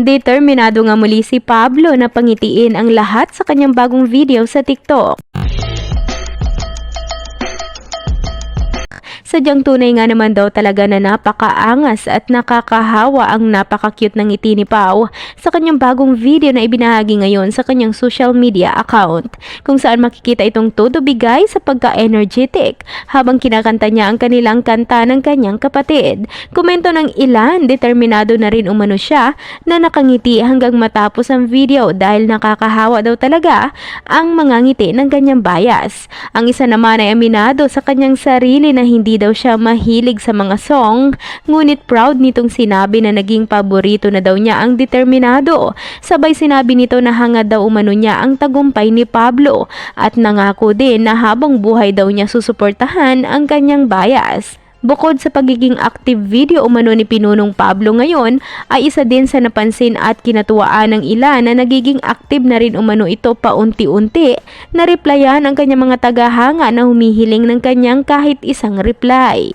Determinado nga muli si Pablo na pangitiin ang lahat sa kanyang bagong video sa TikTok. Sadyang tunay nga naman daw talaga na napakaangas at nakakahawa ang napaka-cute ng ngiti ni Pau sa kanyang bagong video na ibinahagi ngayon sa kanyang social media account kung saan makikita itong todo bigay sa pagka-energetic habang kinakanta niya ang kanilang kanta ng kanyang kapatid. Komento ng ilan, determinado na rin umano siya na nakangiti hanggang matapos ang video dahil nakakahawa daw talaga ang mga ngiti ng kanyang bias. Ang isa naman ay aminado sa kanyang sarili na hindi daw siya mahilig sa mga song, ngunit proud nitong sinabi na naging paborito na daw niya ang determinado. Sabay sinabi nito na hangad daw umano niya ang tagumpay ni Pablo at nangako din na habang buhay daw niya susuportahan ang kanyang bias. Bukod sa pagiging active video umano ni Pinunong Pablo ngayon, ay isa din sa napansin at kinatuwaan ng ilan na nagiging active na rin umano ito paunti-unti na replyan ang kanyang mga tagahanga na humihiling ng kanyang kahit isang reply.